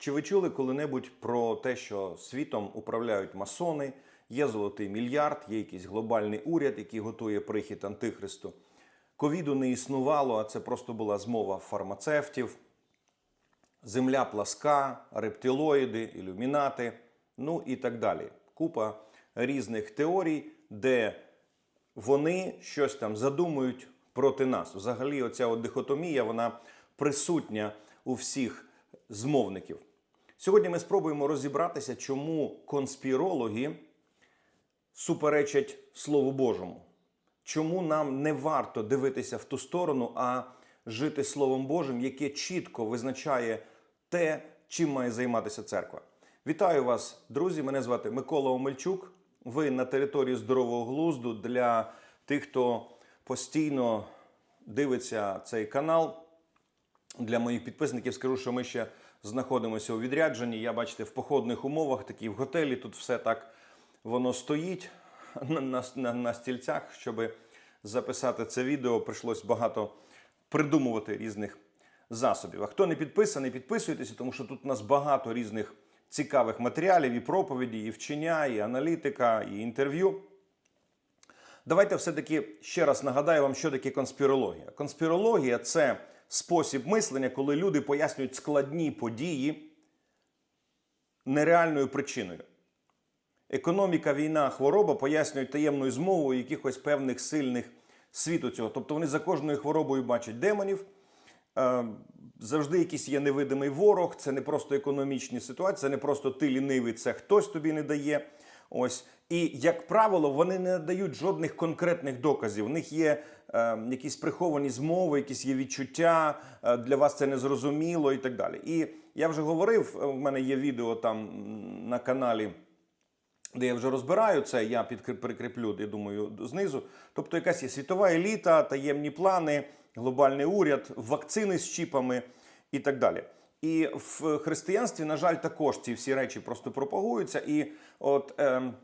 Чи ви чули коли-небудь про те, що світом управляють масони, є золотий мільярд, є якийсь глобальний уряд, який готує прихід антихристу? Ковіду не існувало, а це просто була змова фармацевтів. Земля пласка, рептилоїди, ілюмінати, ну і так далі. Купа різних теорій, де вони щось там задумують проти нас. Взагалі, оця от дихотомія, вона присутня у всіх змовників. Сьогодні ми спробуємо розібратися, чому конспірологи суперечать Слову Божому. Чому нам не варто дивитися в ту сторону, а жити Словом Божим, яке чітко визначає те, чим має займатися церква. Вітаю вас, друзі! Мене звати Микола Омельчук. Ви на території здорового глузду для тих, хто постійно дивиться цей канал. Для моїх підписників скажу, що ми ще знаходимося у відрядженні. Я бачите, в походних умовах, такі в готелі. Тут все так воно стоїть на, на, на, на стільцях. Щоб записати це відео, прийшлось багато придумувати різних засобів. А хто не підписаний, підписуйтеся, тому що тут у нас багато різних цікавих матеріалів, і проповіді, і вчення, і аналітика, і інтерв'ю. Давайте все-таки ще раз нагадаю вам, що таке конспірологія. Конспірологія це спосіб мислення, коли люди пояснюють складні події нереальною причиною. Економіка, війна, хвороба пояснюють таємною змовою якихось певних сильних світу цього. Тобто вони за кожною хворобою бачать демонів. Е, Завжди якийсь є невидимий ворог, це не просто економічні ситуації, це не просто ти лінивий, це хтось тобі не дає. Ось і як правило, вони не дають жодних конкретних доказів. У них є е, якісь приховані змови, якісь є відчуття. е, для вас це незрозуміло і так далі. І я вже говорив, в мене є відео там на каналі. Де я вже розбираю це, я прикріплю, я думаю, знизу. Тобто, якась є світова еліта, таємні плани, глобальний уряд, вакцини з чіпами і так далі. І в християнстві, на жаль, також ці всі речі просто пропагуються. І от ем,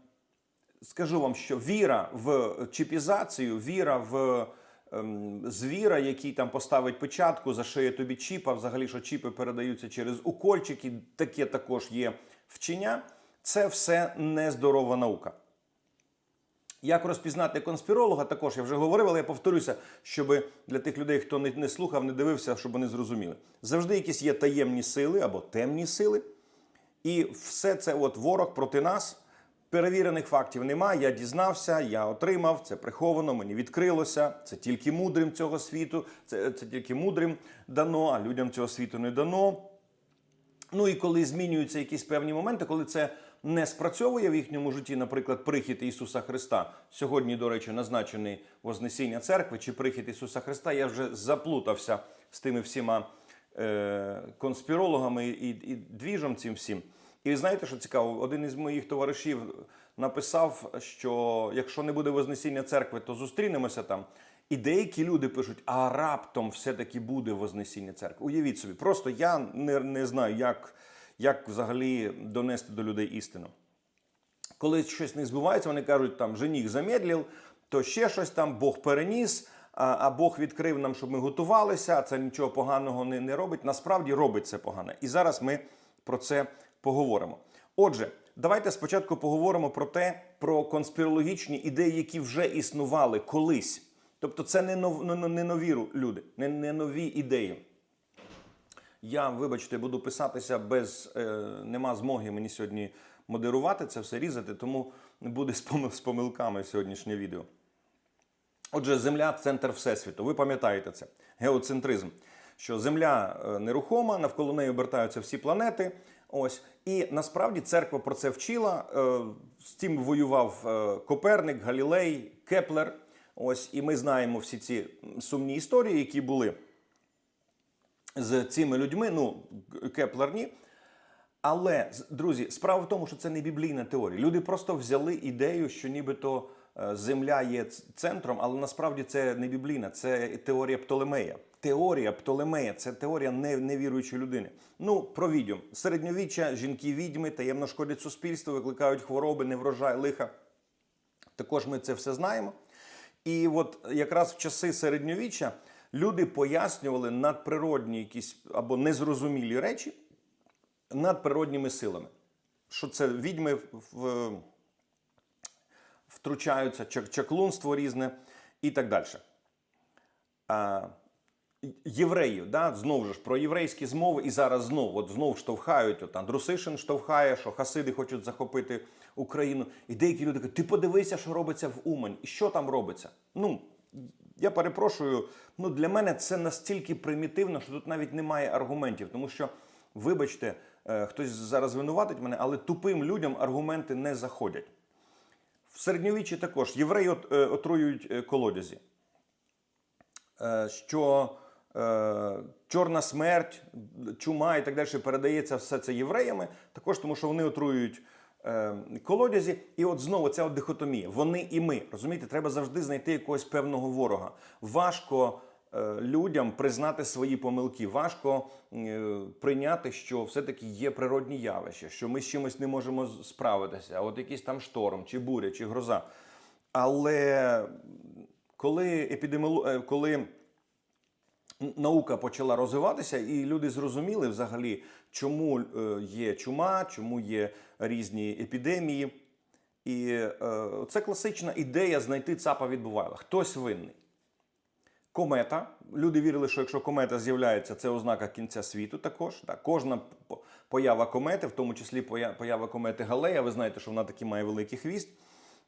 скажу вам, що віра в чіпізацію, віра в ем, звіра, який там поставить печатку, зашиє тобі чіпа, взагалі, що чіпи передаються через укольчики, таке також є вчення. Це все нездорова наука. Як розпізнати конспіролога, також я вже говорив, але я повторюся, щоб для тих людей, хто не, слухав, не дивився, щоб вони зрозуміли. Завжди якісь є таємні сили або темні сили, і все це от ворог проти нас. Перевірених фактів немає. Я дізнався, я отримав, це приховано, мені відкрилося. Це тільки мудрим цього світу, це, це тільки мудрим дано, а людям цього світу не дано. Ну і коли змінюються якісь певні моменти, коли це не спрацьовує в їхньому житті, наприклад, прихід Ісуса Христа. Сьогодні, до речі, назначений Вознесіння церкви чи прихід Ісуса Христа, я вже заплутався з тими всіма е, конспірологами і, і двіжом цим всім. І знаєте, що цікаво, один із моїх товаришів написав, що якщо не буде Вознесіння церкви, то зустрінемося там. І деякі люди пишуть, а раптом все-таки буде Вознесіння церкви. Уявіть собі, просто я не, не знаю, як, як взагалі донести до людей істину. Коли щось не збувається, вони кажуть, там жених замедлив, то ще щось там, Бог переніс, а, Бог відкрив нам, щоб ми готувалися, а це нічого поганого не, не робить. Насправді робить це погане. І зараз ми про це поговоримо. Отже, давайте спочатку поговоримо про те, про конспірологічні ідеї, які вже існували колись. Тобто, це не, нов, не, не нові люди, не нові ідеї. Я, вибачте, буду писатися без е, нема змоги мені сьогодні модерувати це все різати, тому буде з помил- з помилками сьогоднішнє відео. Отже, Земля центр Всесвіту. Ви пам'ятаєте це. Геоцентризм. Що Земля е, нерухома, навколо неї обертаються всі планети. Ось. І насправді церква про це вчила. Е, З цим воював е, Коперник, Галілей, Кеплер. Ось, і ми знаємо всі ці сумні історії, які були з цими людьми. Ну, Кеплер ні. Але, друзі, справа в тому, що це не біблійна теорія. Люди просто взяли ідею, що нібито е, Земля є центром, але насправді це не біблійна, це теорія Птолемея. Теорія Птолемея це теорія невіруючої людини. Ну, про відьом. Середньовіччя, жінки відьми таємно шкодять суспільству, викликають хвороби, неврожай, лиха. Також ми це все знаємо. І от якраз в часи середньовіччя люди пояснювали надприродні якісь або незрозумілі речі надприродніми силами. Що це відьми в- втручаються, чак- чаклунство різне і так далі. А, євреїв, да, знову ж про єврейські змови, і зараз знову от знов штовхають. От Андрусишин штовхає, що хасиди хочуть захопити Україну. І деякі люди кажуть, ти подивися, що робиться в Умань, і що там робиться. Ну, я перепрошую, ну для мене це настільки примітивно, що тут навіть немає аргументів, тому що, вибачте, е, хтось зараз винуватить мене, але тупим людям аргументи не заходять. В середньовіччі також євреї е, отруюють е, колодязі. Що чорна смерть, чума і так далі передається все це євреями, також тому, що вони отруюють колодязі. І от знову ця от дихотомія. Вони і ми. Розумієте, треба завжди знайти якогось певного ворога. Важко е, людям признати свої помилки. Важко е, прийняти, що все-таки є природні явища, що ми з чимось не можемо справитися. От якийсь там шторм, чи буря, чи гроза. Але коли епідеміоло... е, коли наука почала розвиватися, і люди зрозуміли взагалі, чому е, є чума, чому є різні епідемії. І е, це класична ідея знайти цапа відбувайла. Хтось винний. Комета. Люди вірили, що якщо комета з'являється, це ознака кінця світу також. Так, кожна поява комети, в тому числі поява комети Галея, ви знаєте, що вона такий має великий хвіст.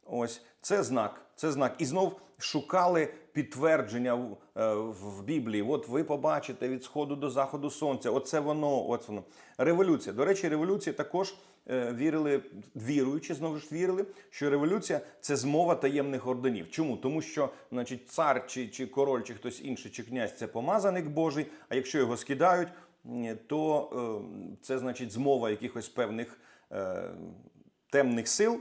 Ось це знак. Це знак. І знов шукали підтвердження в, е, в Біблії. От ви побачите від сходу до заходу сонця. Оце воно, от воно. Революція. До речі, революція також е, вірили, віруючи, знову ж вірили, що революція це змова таємних орденів. Чому? Тому що, значить, цар чи, чи король, чи хтось інший, чи князь це помазаник Божий. А якщо його скидають, то е, це значить змова якихось певних е, темних сил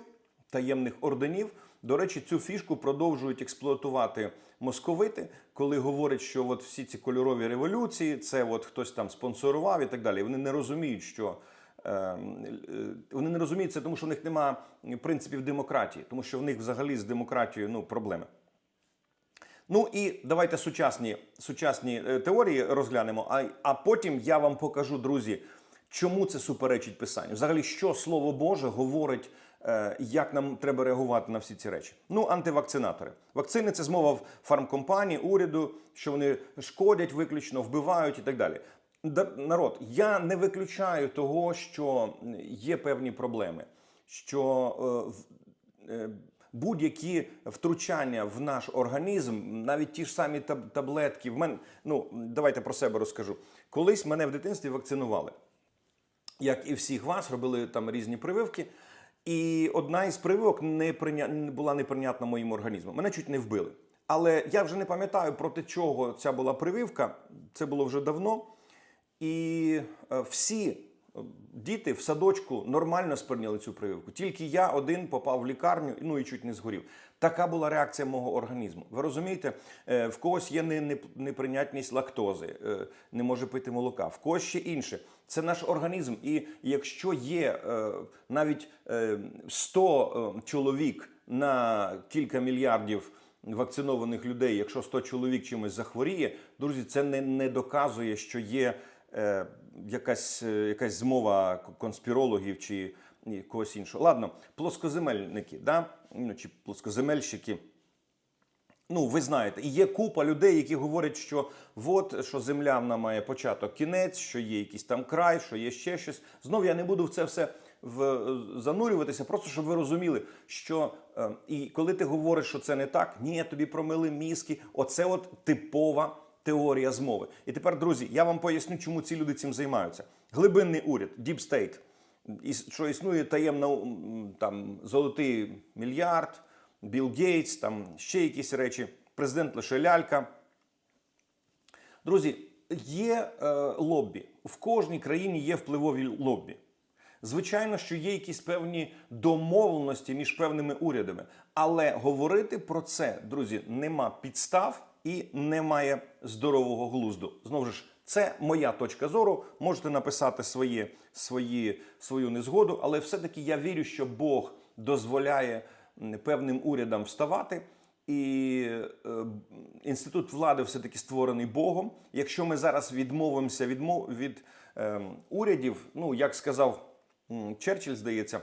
таємних орденів. До речі, цю фішку продовжують експлуатувати московити, коли говорять, що от всі ці кольорові революції, це от хтось там спонсорував і так далі. Вони не розуміють, що е, е, вони не розуміють це, тому що в них немає принципів демократії, тому що в них взагалі з демократією ну, проблеми. Ну і давайте сучасні, сучасні е, теорії розглянемо. А, а потім я вам покажу, друзі, чому це суперечить писанню. Взагалі, що Слово Боже говорить, як нам треба реагувати на всі ці речі. Ну, антивакцинатори. Вакцини це змова фармкомпанії, уряду, що вони шкодять виключно, вбивають і так далі. Народ, я не виключаю того, що є певні проблеми, що е, е, будь-які втручання в наш організм, навіть ті ж самі таб- таблетки. В мене ну давайте про себе розкажу. Колись мене в дитинстві вакцинували. Як і всіх вас, робили там різні прививки. І одна із прививок не прийня... була неприйнятна моїм організмом. Мене чуть не вбили. Але я вже не пам'ятаю проти чого ця була прививка. Це було вже давно. І е, всі діти в садочку нормально сприйняли цю прививку. Тільки я один попав в лікарню, ну і чуть не згорів. Така була реакція мого організму. Ви розумієте, Е, в когось є не- не- неприйнятність лактози, е, не може пити молока, в когось ще інше. Це наш організм. І якщо є е, навіть е, 100 е, чоловік на кілька мільярдів вакцинованих людей, якщо 100 чоловік чимось захворіє, друзі, це не, не доказує, що є е, якась, е, якась змова конспірологів чи когось іншого. Ладно, плоскоземельники, да? ну, чи плоскоземельщики. Ну, ви знаєте, і є купа людей, які говорять, що от що земля вона має початок, кінець, що є якийсь там край, що є ще щось. Знов я не буду в це все в, занурюватися, просто щоб ви розуміли, що е, і коли ти говориш, що це не так, ні, тобі промили мізки. Оце от типова теорія змови. І тепер, друзі, я вам поясню, чому ці люди цим займаються. Глибинний уряд, Deep State, що існує таємно там золотий мільярд. Білл Гейтс, там ще якісь речі, президент лише лялька. Друзі, є е, лоббі. В кожній країні є впливові лоббі. Звичайно, що є якісь певні домовленості між певними урядами, але говорити про це, друзі, нема підстав і немає здорового глузду. Знову ж, це моя точка зору. Можете написати своє, свої, свою незгоду, але все-таки я вірю, що Бог дозволяє певним урядам вставати. І е, інститут влади все-таки створений Богом. Якщо ми зараз відмовимося відмов, від ем, урядів, ну як сказав Черчилль, здається,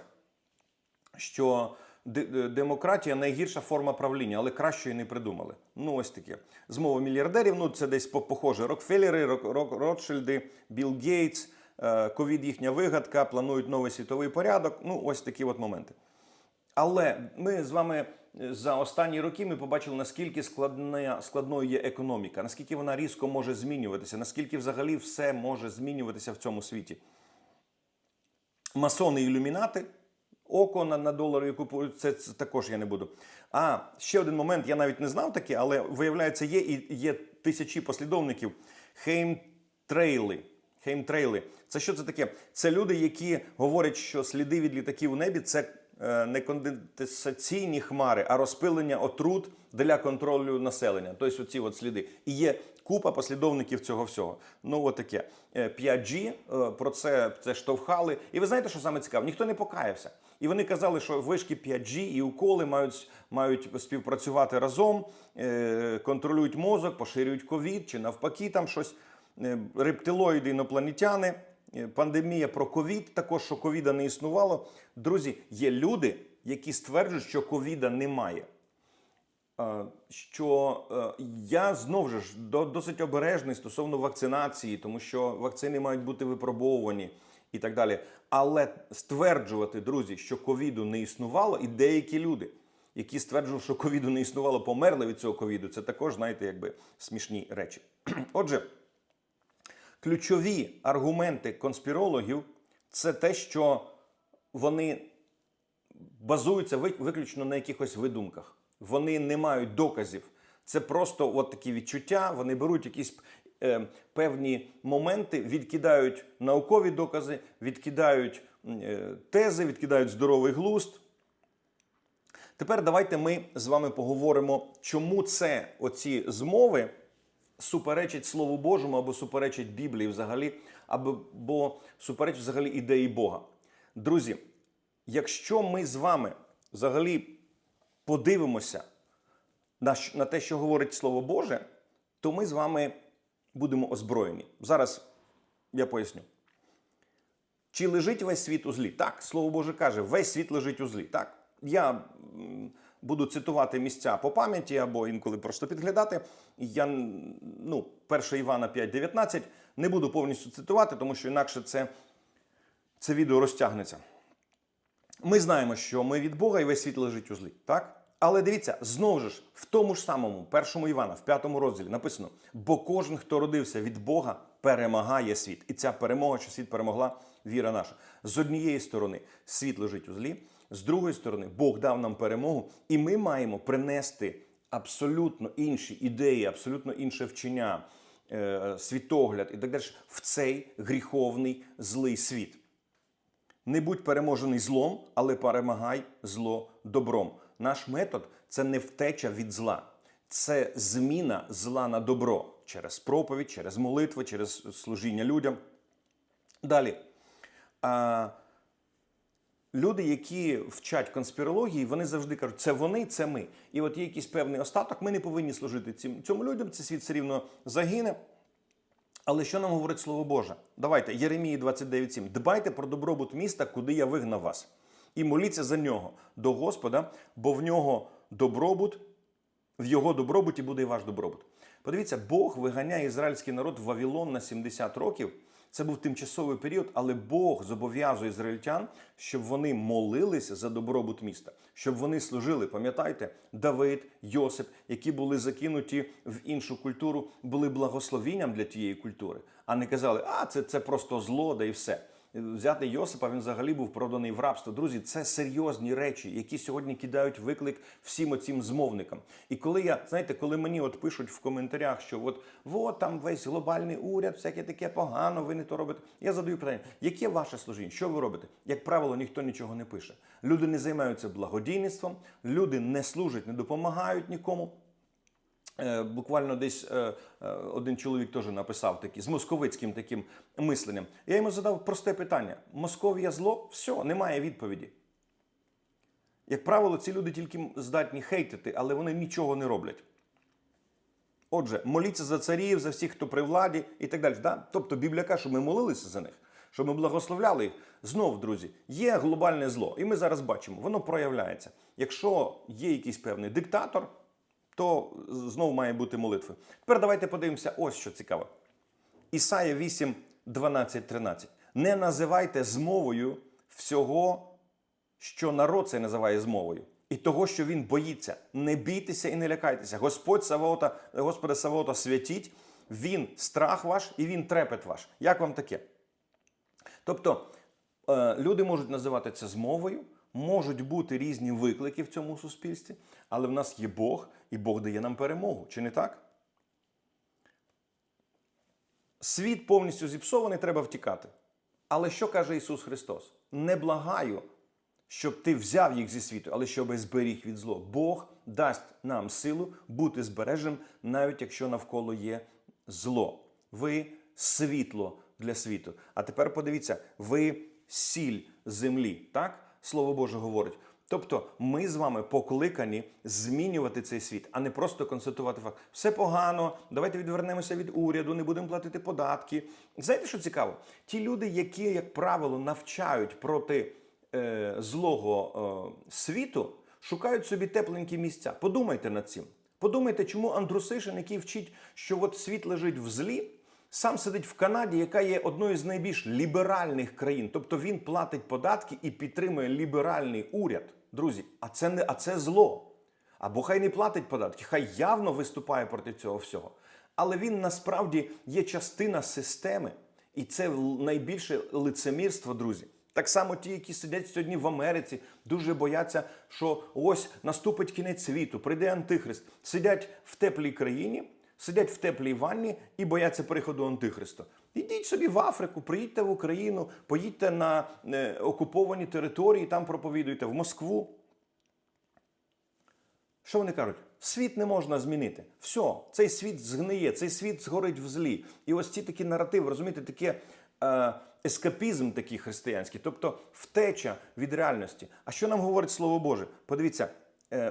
що демократія найгірша форма правління, але кращої не придумали. Ну, ось таке. Змова мільярдерів, ну це десь похоже. Рокфеллери, Рок- Рок- Ротшильди, Білл Гейтс, е, ковід їхня вигадка, планують новий світовий порядок. Ну, ось такі от моменти. Але ми з вами е, за останні роки ми побачили, наскільки складна, складною є економіка, наскільки вона різко може змінюватися, наскільки взагалі все може змінюватися в цьому світі. Масони і ілюмінати, око на, на доларові купують, це, це також я не буду. А ще один момент, я навіть не знав таке, але виявляється, є і є тисячі послідовників. Хеймтрейли. Хеймтрейли. Це що це таке? Це люди, які говорять, що сліди від літаків у небі це е, не конденсаційні хмари, а розпилення отрут для контролю населення. Тобто оці от сліди. І є купа послідовників цього всього. Ну, от таке. Е, 5G, е, про це, це штовхали. І ви знаєте, що саме цікаво? Ніхто не покаявся. І вони казали, що вишки 5G і уколи мають, мають співпрацювати разом, е, контролюють мозок, поширюють ковід чи навпаки там щось. Е, Рептилоїди, інопланетяни, е, пандемія про ковід, також що ковіда не існувало. Друзі, є люди, які стверджують, що ковіда немає. Що я знову ж до- досить обережний стосовно вакцинації, тому що вакцини мають бути випробовувані і так далі. Але стверджувати, друзі, що ковіду не існувало, і деякі люди, які стверджували, що ковіду не існувало, померли від цього ковіду, це також, знаєте, якби смішні речі. Отже, ключові аргументи конспірологів це те, що вони базуються виключно на якихось видумках. Вони не мають доказів. Це просто от такі відчуття. Вони беруть якісь певні моменти, відкидають наукові докази, відкидають е, тези, відкидають здоровий глузд. Тепер давайте ми з вами поговоримо, чому це оці змови суперечать Слову Божому або суперечать Біблії взагалі, або бо суперечать взагалі ідеї Бога. Друзі, якщо ми з вами взагалі подивимося на те, що говорить Слово Боже, то ми з вами будемо озброєні. Зараз я поясню. Чи лежить весь світ у злі? Так, слово Боже каже, весь світ лежить у злі. Так. Я буду цитувати місця по пам'яті або інколи просто підглядати. Я ну, 1 Івана 5.19 не буду повністю цитувати, тому що інакше це, це відео розтягнеться. Ми знаємо, що ми від Бога і весь світ лежить у злі. Так? Але дивіться, знову ж в тому ж самому, першому Івана, в п'ятому розділі написано: бо кожен, хто родився від Бога, перемагає світ. І ця перемога, що світ перемогла, віра наша. З однієї сторони, світ лежить у злі, з другої сторони, Бог дав нам перемогу, і ми маємо принести абсолютно інші ідеї, абсолютно інше вчення, е, світогляд і так далі в цей гріховний злий світ. Не будь переможений злом, але перемагай зло добром. Наш метод це не втеча від зла, це зміна зла на добро через проповідь, через молитви, через служіння людям. Далі. А, люди, які вчать конспірології, вони завжди кажуть, це вони, це ми. І от є якийсь певний остаток, ми не повинні служити цим, цьому людям, цей світ все рівно загине. Але що нам говорить Слово Боже? Давайте, Єремії 29.7. Дбайте про добробут міста, куди я вигнав вас. І моліться за нього до Господа, бо в нього добробут, в його добробуті буде і ваш добробут. Подивіться, Бог виганяє ізраїльський народ в Вавилон на 70 років. Це був тимчасовий період, але Бог зобов'язує ізраїльтян, щоб вони молилися за добробут міста, щоб вони служили. Пам'ятайте, Давид, Йосип, які були закинуті в іншу культуру, були благословінням для тієї культури, а не казали, а це, це просто зло, да і все. Взяти Йосипа, він взагалі був проданий в рабство. Друзі, це серйозні речі, які сьогодні кидають виклик всім оцім змовникам. І коли я, знаєте, коли мені от пишуть в коментарях, що от, от там весь глобальний уряд, всяке таке погано, ви не то робите. Я задаю питання, яке ваше служіння? Що ви робите? Як правило, ніхто нічого не пише. Люди не займаються благодійництвом, люди не служать, не допомагають нікому. Е, Буквально десь е, е, один чоловік теж написав такі з московицьким таким мисленням. Я йому задав просте питання: Московія зло? Все, немає відповіді. Як правило, ці люди тільки здатні хейтити, але вони нічого не роблять. Отже, моліться за царів, за всіх, хто при владі і так далі. Да? Тобто Біблія каже, що ми молилися за них, щоб ми благословляли їх. Знов, друзі, є глобальне зло, і ми зараз бачимо, воно проявляється. Якщо є якийсь певний диктатор, то знову має бути молитва. Тепер давайте подивимося, ось що цікаво. Ісая 8, 12, 13. Не називайте змовою всього, що народ це називає змовою, і того, що він боїться. Не бійтеся і не лякайтеся. Господь Саваота, Господа Саваота святіть, він страх ваш і він трепет ваш. Як вам таке? Тобто е, люди можуть називати це змовою, можуть бути різні виклики в цьому суспільстві, але в нас є Бог, і Бог дає нам перемогу. Чи не так? Світ повністю зіпсований, треба втікати. Але що каже Ісус Христос? Не благаю, щоб ти взяв їх зі світу, але щоб зберіг від зло. Бог дасть нам силу бути збереженим, навіть якщо навколо є зло. Ви світло для світу. А тепер подивіться, ви сіль землі. Так? Слово Боже говорить. Тобто ми з вами покликані змінювати цей світ, а не просто констатувати факт. Все погано, давайте відвернемося від уряду, не будемо платити податки. Знаєте, що цікаво? Ті люди, які, як правило, навчають проти е, злого е, світу, шукають собі тепленькі місця. Подумайте над цим. Подумайте, чому Андрусишин, який вчить, що от світ лежить в злі, сам сидить в Канаді, яка є одною з найбільш ліберальних країн. Тобто він платить податки і підтримує ліберальний уряд. Друзі, а це не а це зло. Або хай не платить податки, хай явно виступає проти цього всього. Але він насправді є частина системи, і це найбільше лицемірство, друзі. Так само ті, які сидять сьогодні в Америці, дуже бояться, що ось наступить кінець світу, прийде антихрист. Сидять в теплій країні, сидять в теплій ванні і бояться приходу антихриста. Ідіть собі в Африку, приїдьте в Україну, поїдьте на е, окуповані території, там проповідуйте в Москву. Що вони кажуть? Світ не можна змінити. Все, цей світ згниє, цей світ згорить в злі. І ось ці такі наративи, розумієте, таке е, ескапізм такий християнський, тобто втеча від реальності. А що нам говорить Слово Боже? Подивіться,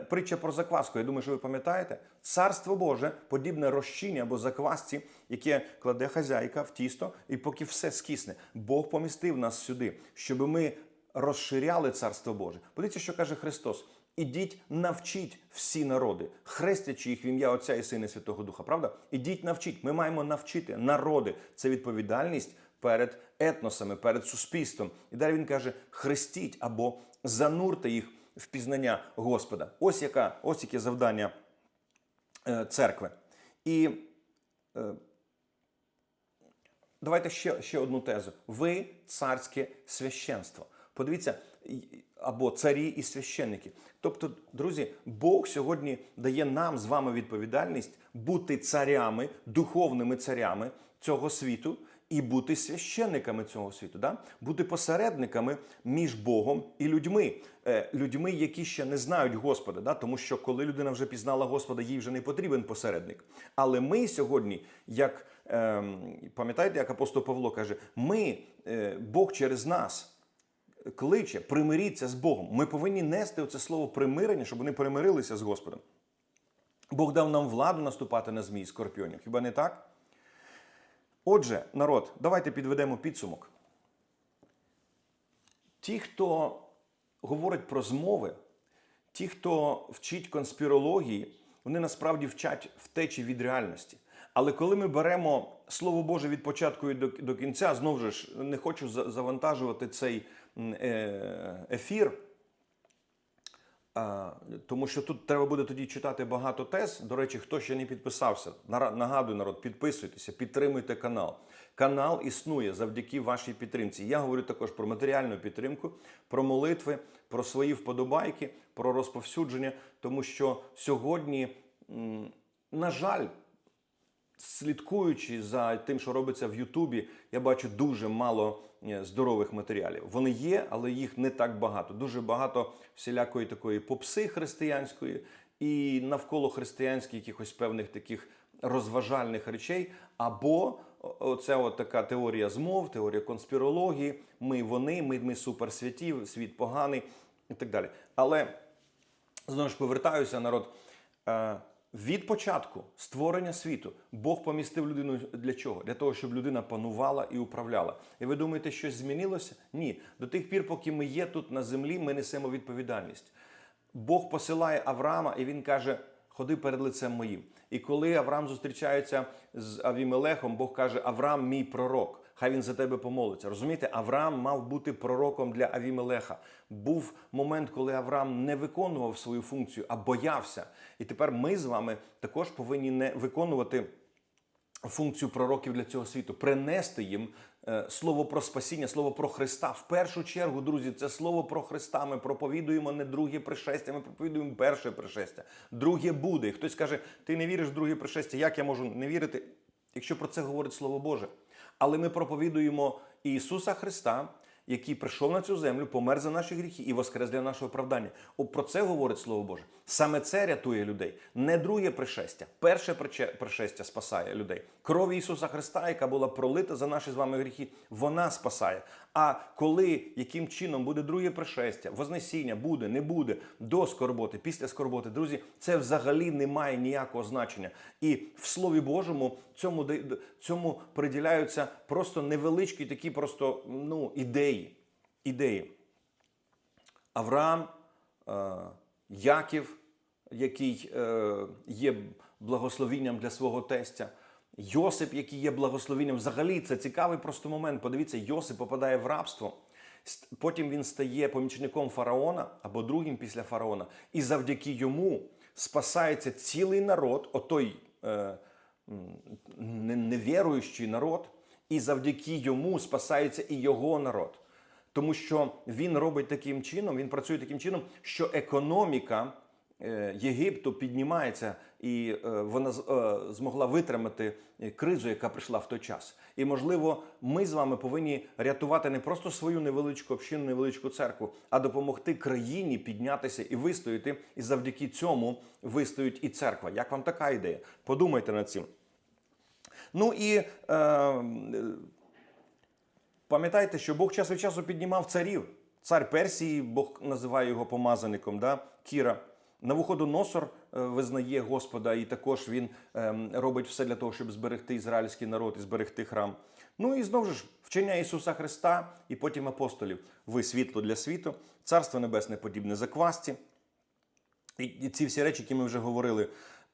притча про закваску. Я думаю, що ви пам'ятаєте. Царство Боже подібне розчині або заквасці, яке кладе хазяйка в тісто, і поки все скисне. Бог помістив нас сюди, щоб ми розширяли царство Боже. Подивіться, що каже Христос. Ідіть, навчіть всі народи, хрестячи їх в ім'я Отця і Сина і Святого Духа. Правда? Ідіть, навчіть. Ми маємо навчити народи. Це відповідальність перед етносами, перед суспільством. І далі він каже: хрестіть або занурте їх в пізнання Господа. Ось яка, ось яке завдання е, церкви. І е, Давайте ще, ще одну тезу. Ви царське священство. Подивіться, або царі і священники. Тобто, друзі, Бог сьогодні дає нам з вами відповідальність бути царями, духовними царями цього світу і бути священниками цього світу, да? бути посередниками між Богом і людьми, Е, людьми, які ще не знають Господа. Да? Тому що коли людина вже пізнала Господа, їй вже не потрібен посередник. Але ми сьогодні, як ем, пам'ятаєте, як апостол Павло каже, ми, е, Бог через нас кличе, примиріться з Богом. Ми повинні нести оце слово примирення, щоб вони примирилися з Господом. Бог дав нам владу наступати на змій скорпіонів. Хіба не так? Отже, народ, давайте підведемо підсумок. Ті, хто говорить про змови, ті, хто вчить конспірології, вони насправді вчать втечі від реальності. Але коли ми беремо Слово Боже від початку і до, кінця, знову ж не хочу завантажувати цей е, ефір. Тому що тут треба буде тоді читати багато тез. До речі, хто ще не підписався, нагадую народ, підписуйтеся, підтримуйте канал. Канал існує завдяки вашій підтримці. Я говорю також про матеріальну підтримку, про молитви, про свої вподобайки, про розповсюдження, тому що сьогодні, на жаль, слідкуючи за тим, що робиться в Ютубі, я бачу дуже мало здорових матеріалів. Вони є, але їх не так багато. Дуже багато всілякої такої попси християнської і навколо християнських якихось певних таких розважальних речей. Або о- от така теорія змов, теорія конспірології. Ми вони, ми, ми суперсвяті, світ поганий і так далі. Але знову ж повертаюся, народ. Від початку створення світу Бог помістив людину для чого? Для того, щоб людина панувала і управляла. І ви думаєте, щось змінилося? Ні. До тих пір, поки ми є тут на землі, ми несемо відповідальність. Бог посилає Авраама, і він каже: Ходи перед лицем моїм. І коли Авраам зустрічається з Авімелехом, Бог каже: Авраам, мій пророк. Хай він за тебе помолиться. Розумієте, Авраам мав бути пророком для Авімелеха. Був момент, коли Авраам не виконував свою функцію, а боявся. І тепер ми з вами також повинні не виконувати функцію пророків для цього світу, принести їм е, слово про спасіння, слово про Христа. В першу чергу, друзі, це слово про Христа. Ми проповідуємо не друге пришестя, ми проповідуємо перше пришестя. Друге буде. І хтось каже, ти не віриш в друге пришестя. Як я можу не вірити, якщо про це говорить Слово Боже? Але ми проповідуємо Ісуса Христа, який прийшов на цю землю, помер за наші гріхи і воскрес для нашого оправдання. О, Про це говорить Слово Боже. Саме це рятує людей. Не друге пришестя. Перше пришестя спасає людей. Кров Ісуса Христа, яка була пролита за наші з вами гріхи, вона спасає. А коли яким чином буде друге пришестя, вознесіння буде, не буде, до скорботи, після скорботи, друзі, це взагалі не має ніякого значення. І в Слові Божому цьому цьому приділяються просто невеличкі такі просто ну, ідеї. ідеї. Авраам, е, Яків, який е, є благословінням для свого тестя, Йосип, який є благословінням. Взагалі це цікавий просто момент. Подивіться, Йосип попадає в рабство. Потім він стає помічником фараона або другим після фараона, і завдяки йому спасається цілий народ, отой е, невіруючий народ, і завдяки йому спасається і його народ. Тому що він робить таким чином, він працює таким чином, що економіка Єгипту піднімається, і е, вона е, змогла витримати е, кризу, яка прийшла в той час. І можливо, ми з вами повинні рятувати не просто свою невеличку общину, невеличку церкву, а допомогти країні піднятися і вистояти. І завдяки цьому вистоїть і церква. Як вам така ідея? Подумайте над цим. Ну і е, Пам'ятайте, що Бог час від часу піднімав царів. Цар Персії, Бог називає його помазаником, да? Кіра. Навуходоносор е, визнає Господа, і також він ем, робить все для того, щоб зберегти ізраїльський народ і зберегти храм. Ну і знову ж вчення Ісуса Христа і потім апостолів. Ви світло для світу, царство небесне подібне заквасті. І, ці всі речі, які ми вже говорили.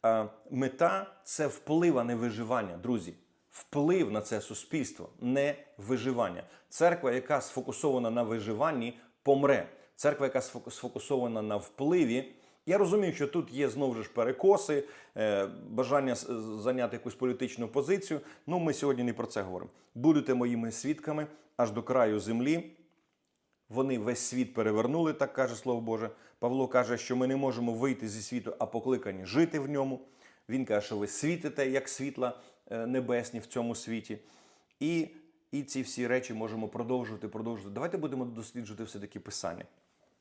Е, мета це вплив, а не виживання, друзі. Вплив на це суспільство, не виживання. Церква, яка сфокусована на виживанні, помре. Церква, яка сфокусована на впливі. Я розумію, що тут є знову ж перекоси, е, бажання зайняти якусь політичну позицію. Ну, ми сьогодні не про це говоримо. Будете моїми свідками аж до краю землі. Вони весь світ перевернули, так каже Слово Боже. Павло каже, що ми не можемо вийти зі світу, а покликані жити в ньому. Він каже, що ви світите як світла е, небесні в цьому світі. І, і ці всі речі можемо продовжувати, продовжувати. Давайте будемо досліджувати все-таки писання.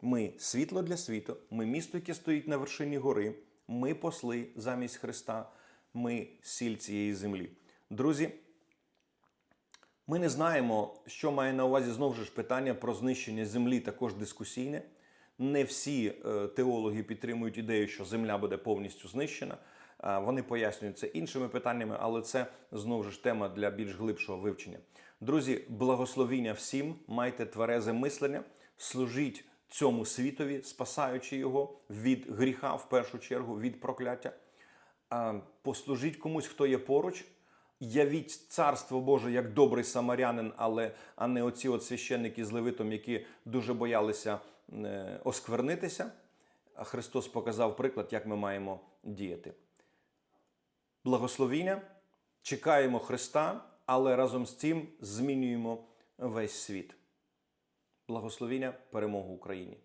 Ми світло для світу, ми місто, яке стоїть на вершині гори, ми посли замість Христа, ми сіль цієї землі. Друзі, ми не знаємо, що має на увазі знову ж питання про знищення землі, також дискусійне. Не всі е, теологи підтримують ідею, що земля буде повністю знищена. Е, Вони пояснюють це іншими питаннями, але це знову ж тема для більш глибшого вивчення. Друзі, благословіння всім, майте тверезе мислення, служіть цьому світові, спасаючи його від гріха в першу чергу, від прокляття. Послужіть комусь, хто є поруч. Явіть царство Боже як добрий самарянин, але а не оці от священники з левитом, які дуже боялися е, осквернитися. Христос показав приклад, як ми маємо діяти. Благословіння, чекаємо Христа, але разом з цим змінюємо весь світ. Благословіння, перемогу Україні!